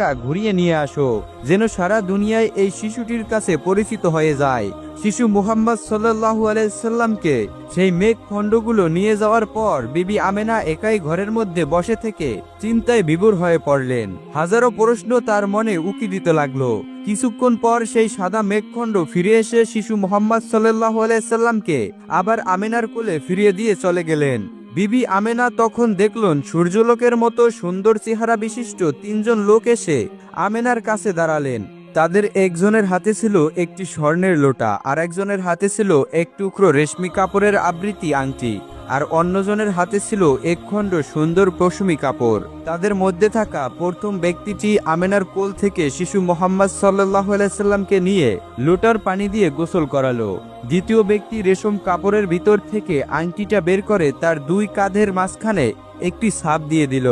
টাকা ঘুরিয়ে নিয়ে আসো, যেন সারা দুনিয়ায় এই শিশুটির কাছে পরিচিত হয়ে যায়। শিশু মুহাম্মদ সাল্লাহু আলাইসাল্লামকে সেই মেঘ খণ্ডগুলো নিয়ে যাওয়ার পর বিবি আমেনা একাই ঘরের মধ্যে বসে থেকে চিন্তায় বিভোর হয়ে পড়লেন। হাজারো প্রশ্ন তার মনে উকি দিতে লাগল। কিছুক্ষণ পর সেই সাদা মেঘখণ্ড ফিরে এসে শিশু মোহাম্মদ সাল্লাহ আলাইসাল্লামকে আবার আমেনার কোলে ফিরিয়ে দিয়ে চলে গেলেন। বিবি আমেনা তখন দেখলেন সূর্যলোকের মতো সুন্দর চেহারা বিশিষ্ট তিনজন লোক এসে আমেনার কাছে দাঁড়ালেন। তাদের একজনের হাতে ছিল একটি স্বর্ণের লোটা আর একজনের হাতে ছিল এক টুকরো রেশমি কাপড়ের আবৃত্তি আংটি। আর অন্যজনের হাতে ছিল এক খণ্ড সুন্দর পশমি কাপড়। তাদের মধ্যে থাকা প্রথম ব্যক্তিটি আমেনার কোল থেকে শিশু মোহাম্মদ সাল্লাহ সাল্লামকে নিয়ে লোটার পানি দিয়ে গোসল করালো। দ্বিতীয় ব্যক্তি রেশম কাপড়ের ভিতর থেকে আংটিটা বের করে তার দুই কাঁধের মাঝখানে একটি সাপ দিয়ে দিল।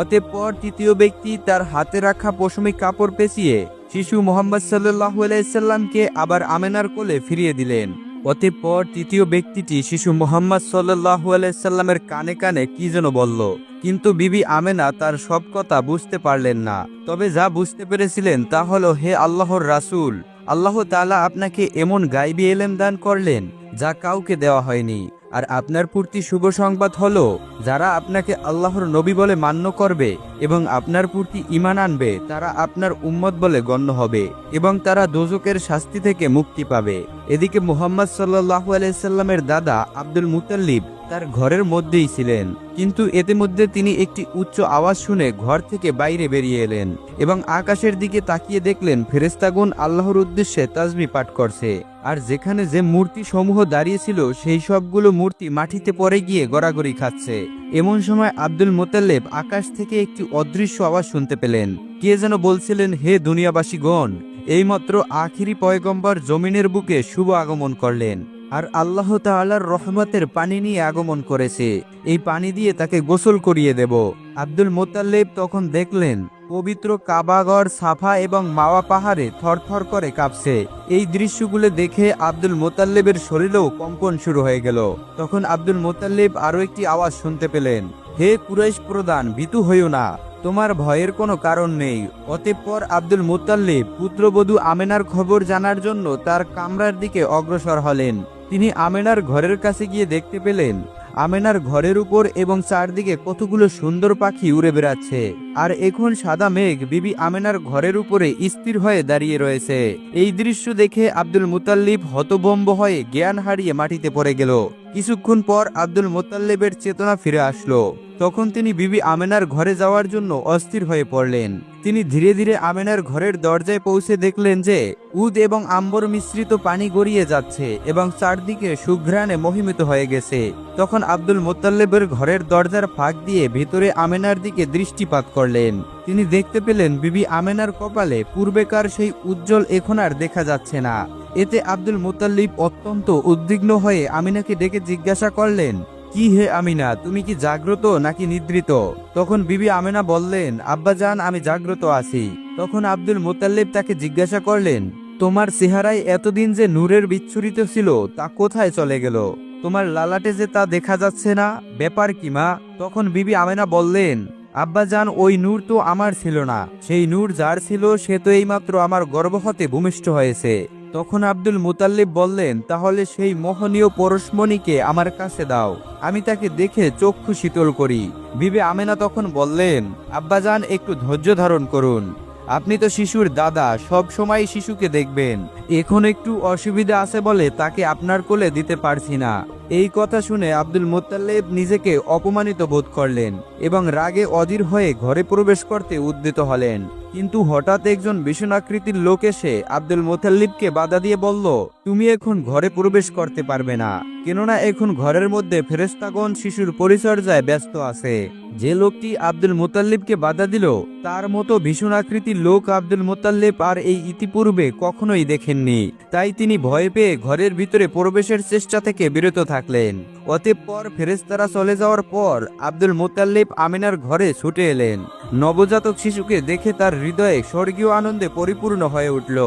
অতঃপর তৃতীয় ব্যক্তি তার হাতে রাখা পশমি কাপড় পেঁচিয়ে শিশু মোহাম্মদ সাল্লাহ সাল্লামকে আবার আমেনার কোলে ফিরিয়ে দিলেন। অতঃপর তৃতীয় ব্যক্তিটি শিশু মোহাম্মদ সাল্লাহ আলাইসাল্লামের কানে কানে কি যেন বলল। কিন্তু বিবি আমেনা তার সব কথা বুঝতে পারলেন না। তবে যা বুঝতে পেরেছিলেন তা হলো, হে আল্লাহর রাসূল, আল্লাহ তালা আপনাকে এমন গাইবি এলেম দান করলেন যা কাউকে দেওয়া হয়নি। আর আপনার পূর্তি শুভ সংবাদ হলো, যারা আপনাকে আল্লাহর নবী বলে মান্য করবে এবং আপনার পূর্তি ইমান আনবে, তারা আপনার উম্মত বলে গণ্য হবে এবং তারা দোজকের শাস্তি থেকে মুক্তি পাবে। এদিকে মুহাম্মদ সাল্লাহু আলাইসাল্লামের দাদা আব্দুল মুতাল্লিব তার ঘরের মধ্যেই ছিলেন, কিন্তু এতে মধ্যে তিনি একটি উচ্চ আওয়াজ শুনে ঘর থেকে বাইরে বেরিয়ে এলেন এবং আকাশের দিকে তাকিয়ে দেখলেন ফেরেস্তাগুন আল্লাহর উদ্দেশ্যে তাজবি পাঠ করছে। আর যেখানে যে মূর্তি সমূহ দাঁড়িয়েছিল, সেই সবগুলো মূর্তি মাটিতে পড়ে গিয়ে গড়াগড়ি খাচ্ছে। এমন সময় আব্দুল মোতাল্লেব আকাশ থেকে একটি অদৃশ্য আওয়াজ শুনতে পেলেন। কে যেন বলছিলেন, হে দুনিয়াবাসীগণ! এইমাত্র আখিরি পয়গম্বর জমিনের বুকে শুভ আগমন করলেন, আর আল্লাহ তাআলার রহমতের পানি নিয়ে আগমন করেছে। এই পানি দিয়ে তাকে গোসল করিয়ে দেব। আব্দুল মোতাল্লেব তখন দেখলেন পবিত্র কাবাগড় সাফা এবং মাওয়া পাহাড়ে থরথর করে কাঁপছে। এই দৃশ্যগুলো দেখে আব্দুল মোতাল্লেবের শরীরেও কম্পন শুরু হয়ে গেল। তখন আব্দুল মোতাল্লেব আরও একটি আওয়াজ শুনতে পেলেন। হে কুরাইশ প্রধান, ভীতু হইও না। তোমার ভয়ের কোনো কারণ নেই। অতঃপর আব্দুল মুতাল্লিব পুত্রবধূ আমেনার খবর জানার জন্য তার কামরার দিকে অগ্রসর হলেন। তিনি আমেনার ঘরের কাছে গিয়ে দেখতে পেলেন আমেনার ঘরের উপর এবং চারদিকে কতগুলো সুন্দর পাখি উড়ে বেড়াচ্ছে। আর এখন সাদা মেঘ বিবি আমেনার ঘরের উপরে স্থির হয়ে দাঁড়িয়ে রয়েছে। এই দৃশ্য দেখে আব্দুল মুতাল্লিব হতভম্ব হয়ে জ্ঞান হারিয়ে মাটিতে পড়ে গেল। কিছুক্ষণ পর আব্দুল মোতাল্লেবের চেতনা ফিরে আসলো। তখন তিনি বিবি আমেনার ঘরে যাওয়ার জন্য অস্থির হয়ে পড়লেন। তিনি ধীরে ধীরে আমেনার ঘরের দরজায় পৌঁছে দেখলেন যে উদ এবং আম্বর মিশ্রিত পানি গড়িয়ে যাচ্ছে এবং চারদিকে সুঘ্রাণে মহিমিত হয়ে গেছে। তখন আব্দুল মোতাল্লেবের ঘরের দরজার ফাঁক দিয়ে ভিতরে আমেনার দিকে দৃষ্টিপাত করলেন। তিনি দেখতে পেলেন বিবি আমেনার কপালে পূর্বেকার সেই উজ্জ্বল এখন আর দেখা যাচ্ছে না। এতে আব্দুল মুতাল্লিব অত্যন্ত উদ্বিগ্ন হয়ে আমিনাকে ডেকে জিজ্ঞাসা করলেন কি হে আমিনা, তুমি কি জাগ্রত নাকি নিদ্রিত? তখন বিবি আমিনা বললেন আব্বাজান আমি জাগ্রত আছি। তখন আব্দুল মুতাল্লিব তাকে জিজ্ঞাসা করলেন, তোমার চেহারায় এতদিন যে নূরের বিচ্ছুরিত ছিল, তা কোথায় চলে গেল? তোমার লালাটে যে তা দেখা যাচ্ছে না, ব্যাপার কি মা? তখন বিবি আমেনা বললেন আব্বাজান ওই নূর তো আমার ছিল না। সেই নূর যার ছিল, সে তো এইমাত্র আমার গর্ভ হতে ভূমিষ্ঠ হয়েছে। তখন আব্দুল মুতাল্লিব বললেন, তাহলে সেই মোহনীয় পরশমণিকে আমার কাছে দাও। আমি তাকে দেখে চক্ষু শীতল করি। বিবে আমেনা তখন বললেন, আব্বাজান, একটু ধৈর্য ধারণ করুন। আপনি তো শিশুর দাদা, সব সময় শিশুকে দেখবেন। এখন একটু অসুবিধা আছে বলে তাকে আপনার কোলে দিতে পারছি না। এই কথা শুনে আব্দুল মোত্তাল্লেব নিজেকে অপমানিত বোধ করলেন এবং রাগে অধীর হয়ে ঘরে প্রবেশ করতে উদ্যত হলেন। কিন্তু হঠাৎ একজন ভীষণাকৃতির লোক এসে আব্দুল মোতাল্লিবকে বাধা দিয়ে বলল, তুমি এখন ঘরে প্রবেশ করতে পারবে না। কেননা এখন ঘরের মধ্যে ফেরেস্তাগণ শিশুর পরিচর্যায় ব্যস্ত আছে। যে লোকটি আব্দুল মোতাল্লিবকে বাধা দিল, তার মতো ভীষণ আকৃতির লোক আব্দুল মোতাল্লিব আর এই ইতিপূর্বে কখনোই দেখেননি। তাই তিনি ভয় পেয়ে ঘরের ভিতরে প্রবেশের চেষ্টা থেকে বিরত থাকলেন। অতঃপর ফেরেস্তারা চলে যাওয়ার পর আব্দুল মোতাল্লিব আমিনার ঘরে ছুটে এলেন। নবজাতক শিশুকে দেখে তার হৃদয়ে স্বর্গীয় আনন্দে পরিপূর্ণ হয়ে উঠল।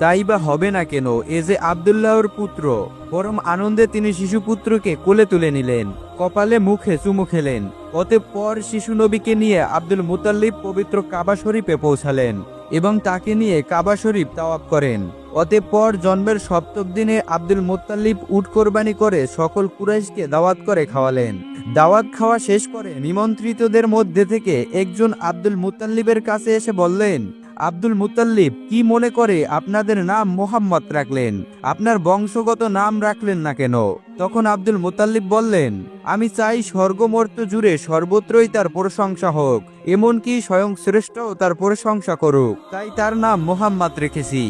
তাই বা হবে না কেন, এ যে আবদুল্লাহর পুত্র। পরম আনন্দে তিনি শিশুপুত্রকে কোলে তুলে নিলেন, কপালে মুখে চুমু খেলেন। অতঃপর শিশু নবীকে নিয়ে আব্দুল মুতাল্লিব পবিত্র কাবা শরীফে পৌঁছালেন এবং তাকে নিয়ে কাবা শরীফ তাওয়াব করেন। অতঃপর জন্মের সপ্তম দিনে আব্দুল মুত্তাল্লিব উট কোরবানি করে সকল কুরাইশকে দাওয়াত করে খাওয়ালেন। দাওয়াত খাওয়া শেষ করে নিমন্ত্রিতদের মধ্যে থেকে একজন আব্দুল মুতাল্লিবের কাছে এসে বললেন আব্দুল মুতাল্লিব কি মনে করে আপনাদের নাম মোহাম্মদ রাখলেন? আপনার বংশগত নাম রাখলেন না কেন? তখন আব্দুল মুতাল্লিব বললেন, আমি চাই স্বর্গমর্ত জুড়ে সর্বত্রই তার প্রশংসা হোক, এমনকি স্বয়ং শ্রেষ্ঠও তার প্রশংসা করুক। তাই তার নাম মোহাম্মদ রেখেছি।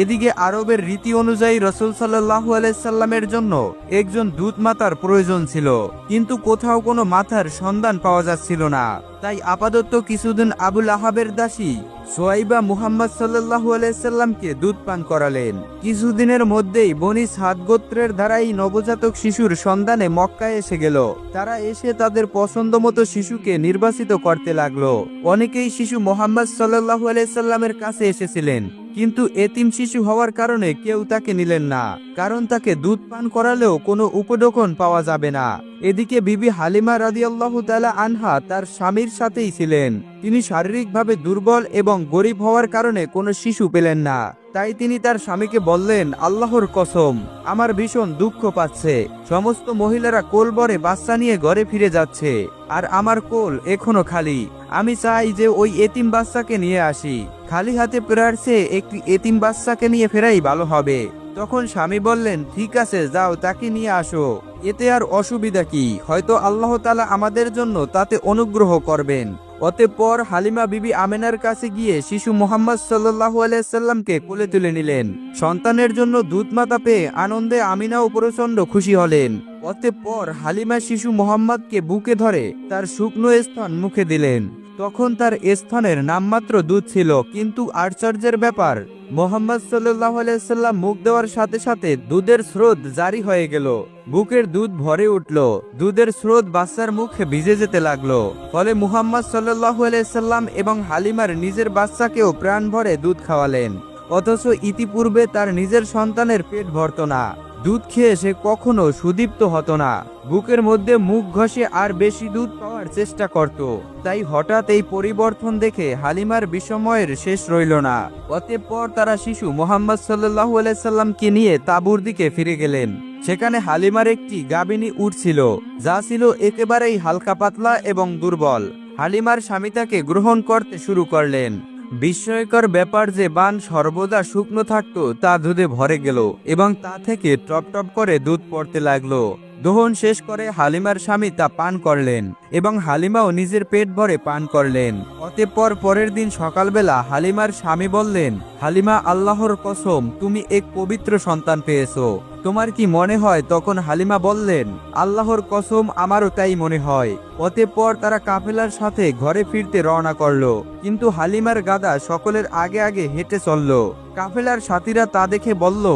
এদিকে আরবের রীতি অনুযায়ী রসুল সাল্লাহু আলাইসাল্লামের জন্য একজন দূত মাতার প্রয়োজন ছিল, কিন্তু কোথাও কোনো মাথার সন্ধান পাওয়া যাচ্ছিল না। তাই আপাতত কিছুদিন আবুল আহাবের দাসী সোয়াইবা মুহাম্মদ সাল্লাহু আলাইসাল্লামকে দুধ পান করালেন। কিছুদিনের মধ্যেই বনি সাদ গোত্রের দ্বারাই নবজাতক শিশুর সন্ধানে মক্কায় এসে গেল। তারা এসে তাদের পছন্দ মতো শিশুকে নির্বাচিত করতে লাগল। অনেকেই শিশু মোহাম্মদ সাল্লাহু আলাইসাল্লামের কাছে এসেছিলেন, কিন্তু এতিম শিশু হওয়ার কারণে কেউ তাকে নিলেন না, কারণ তাকে দুধ পান করালেও কোনো উপডোকন পাওয়া যাবে না। এদিকে বিবি হালিমা রাদিয়াল্লাহু তালা আনহা তার স্বামীর সাথেই ছিলেন। তিনি শারীরিকভাবে দুর্বল এবং গরিব হওয়ার কারণে কোনো শিশু পেলেন না। তাই তিনি তার স্বামীকে বললেন, আল্লাহর কসম, আমার ভীষণ দুঃখ পাচ্ছে। সমস্ত মহিলারা কোল বরে বাচ্চা নিয়ে ঘরে ফিরে যাচ্ছে, আর আমার কোল এখনও খালি। আমি চাই যে ওই এতিম বাচ্চাকে নিয়ে আসি। খালি হাতে ফেরার চেয়ে একটি এতিম বাচ্চাকে নিয়ে ফেরাই ভালো হবে। তখন স্বামী বললেন, ঠিক আছে, যাও, তাকে নিয়ে আসো। এতে আর অসুবিধা কি? হয়তো আল্লাহ তালা আমাদের জন্য তাতে অনুগ্রহ করবেন। অতঃপর হালিমা বিবি আমেনার কাছে গিয়ে শিশু মোহাম্মদ সাল্লু আলাইসাল্লামকে কোলে তুলে নিলেন। সন্তানের জন্য দুধ মাতা পেয়ে আনন্দে আমিনাও প্রচণ্ড খুশি হলেন। অতঃপর হালিমা শিশু মোহাম্মদকে বুকে ধরে তার শুকনো স্থান মুখে দিলেন। তখন তার স্থানের নামমাত্র দুধ ছিল, কিন্তু আশ্চর্যের ব্যাপার, মোহাম্মদ সাল্লাহ আলাইসাল্লাম মুখ দেওয়ার সাথে সাথে দুধের স্রোত জারি হয়ে গেল। বুকের দুধ ভরে উঠল। দুধের স্রোত বাচ্চার মুখে ভিজে যেতে লাগল। ফলে মুহাম্মদ সাল্লাহু আলাইসাল্লাম এবং হালিমার নিজের বাচ্চাকেও প্রাণ ভরে দুধ খাওয়ালেন। অথচ ইতিপূর্বে তার নিজের সন্তানের পেট ভরত না। দুধ খেয়ে সে কখনো সুদীপ্ত হতো না। বুকের মধ্যে মুখ ঘষে আর বেশি দুধ পাওয়ার চেষ্টা করত। তাই হঠাৎ এই পরিবর্তন দেখে হালিমার বিস্ময়ের শেষ রইল না। অতঃপর তারা শিশু মোহাম্মদ সাল্লাহু আলাইসাল্লামকে নিয়ে তাবুর দিকে ফিরে গেলেন। সেখানে হালিমার একটি গাবিনী উঠছিল, যা ছিল একেবারেই হালকা পাতলা এবং দুর্বল। হালিমার স্বামী তাকে গ্রহণ করতে শুরু করলেন। বিস্ময়কর ব্যাপার যে বান সর্বদা শুকনো থাকতো, তা দুধে ভরে গেল এবং তা থেকে টপ টপ করে দুধ পড়তে লাগল। দোহন শেষ করে হালিমার স্বামী তা পান করলেন এবং হালিমাও নিজের পেট ভরে পান করলেন। অতঃপর পরের দিন সকালবেলা হালিমার স্বামী বললেন, হালিমা, আল্লাহর কসম, তুমি এক পবিত্র সন্তান পেয়েছ। তোমার কি মনে হয়? তখন হালিমা বললেন, আল্লাহর কসম, আমারও তাই মনে হয়। অতঃপর তারা কাফেলার সাথে ঘরে ফিরতে রওনা করল, কিন্তু হালিমার গাদা সকলের আগে আগে হেঁটে চলল। কাফেলার সাথীরা তা দেখে বলল,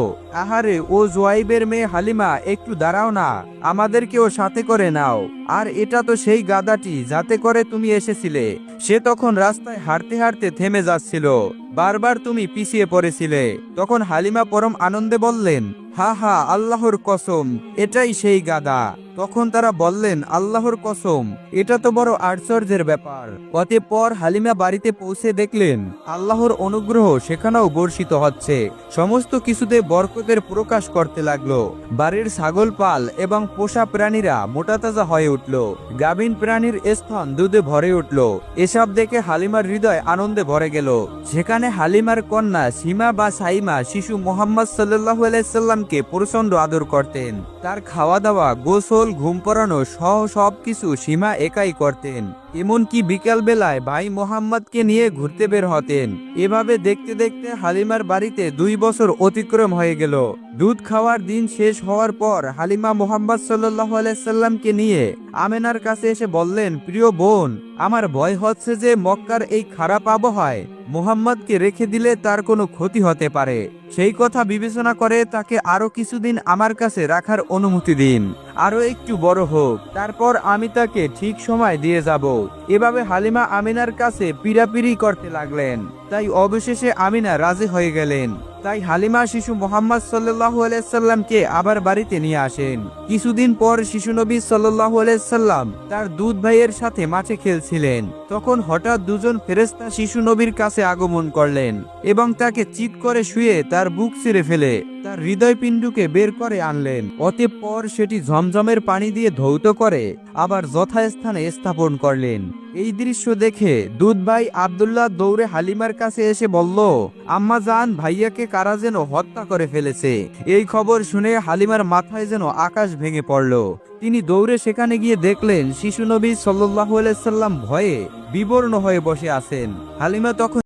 আহারে, ও জোয়াইবের মেয়ে হালিমা, একটু দাঁড়াও না, আমাদেরকেও সাথে করে নাও। আর এটা তো সেই গাদাটি যাতে করে তুমি এসেছিলে সে তখন রাস্তায় হাঁটতে হাঁটতে থেমে যাচ্ছিল। বারবার তুমি পিছিয়ে পড়েছিলে। তখন হালিমা পরম আনন্দে বললেন হা হা আল্লাহর কসম, এটাই সেই গাদা। তখন তারা বললেন, আল্লাহর কসম, এটা তো বড় আশ্চর্যের ব্যাপার। অতঃপর হালিমা বাড়িতে পৌঁছে দেখলেন, আল্লাহর অনুগ্রহ সেখানেও বর্ষিত হচ্ছে। সমস্ত কিছুতে বরকতের প্রকাশ করতে লাগল। বাড়ির ছাগল পাল এবং পোষা প্রাণীরা মোটাতাজা হয়ে উঠল। গাভীন প্রাণীর স্থান দুধে ভরে উঠল। এসব দেখে হালিমার হৃদয় আনন্দে ভরে গেল। সেখানে হালিমার কন্যা সীমা বা সাইমা শিশু মোহাম্মদ সাল্লাহ আলাইসাল্লামকে প্রচণ্ড আদর করতেন। তার খাওয়া দাওয়া গোসল, ঘুম পড়ানো সহ সবকিছু সীমা একাই করতেন। এমনকি বিকাল বেলায় ভাই মোহাম্মদকে নিয়ে ঘুরতে বের হতেন। এভাবে দেখতে দেখতে হালিমার বাড়িতে দুই বছর অতিক্রম হয়ে গেল। দুধ খাওয়ার দিন শেষ হওয়ার পর হালিমা মোহাম্মদ সাল্লাহ আলাইসাল্লামকে নিয়ে আমেনার কাছে এসে বললেন, প্রিয় বোন, আমার ভয় হচ্ছে যে মক্কার এই খারাপ আবহাওয়ায় মোহাম্মদকে রেখে দিলে তার কোনো ক্ষতি হতে পারে। সেই কথা বিবেচনা করে তাকে আরও কিছুদিন আমার কাছে রাখার অনুমতি দিন। আরও একটু বড় হোক। তারপর আমি তাকে ঠিক সময় দিয়ে যাব। এভাবে হালিমা আমিনার কাছে পিরাপিরি করতে লাগলেন। তাই অবশেষে আমিনা রাজি হয়ে গেলেন। তাই হালিমা শিশু মোহাম্মদ সাল্লাহ আলাইসাল্লামকে আবার বাড়িতে নিয়ে আসেন। কিছুদিন পর শিশু নবী সাল্লাহ আলাইসাল্লাম তার দুধ ভাইয়ের সাথে মাঠে খেলছিলেন। তখন হঠাৎ দুজন ফেরেস্তা শিশু নবীর কাছে আগমন করলেন এবং তাকে চিৎ করে শুয়ে তার বুক ছিঁড়ে ফেলে, তার হৃদয়পিণ্ডুকে বের করে আনলেন। অতঃপর সেটি ঝমঝমের পানি দিয়ে ধৌত করে আবার যথাস্থানে স্থাপন করলেন। এই দৃশ্য দেখে দুধ ভাই আবদুল্লাহ দৌড়ে হালিমার কাছে এসে বলল, আম্মা জান, ভাইয়াকে কারা যেন হত্যা করে ফেলেছে। এই খবর শুনে হালিমার মাথায় যেন আকাশ ভেঙে পড়ল। তিনি দৌড়ে সেখানে গিয়ে দেখলেন, শিশু নবী সাল্লাহ সাল্লাম ভয়ে বিবর্ণ হয়ে বসে আছেন। হালিমা তখন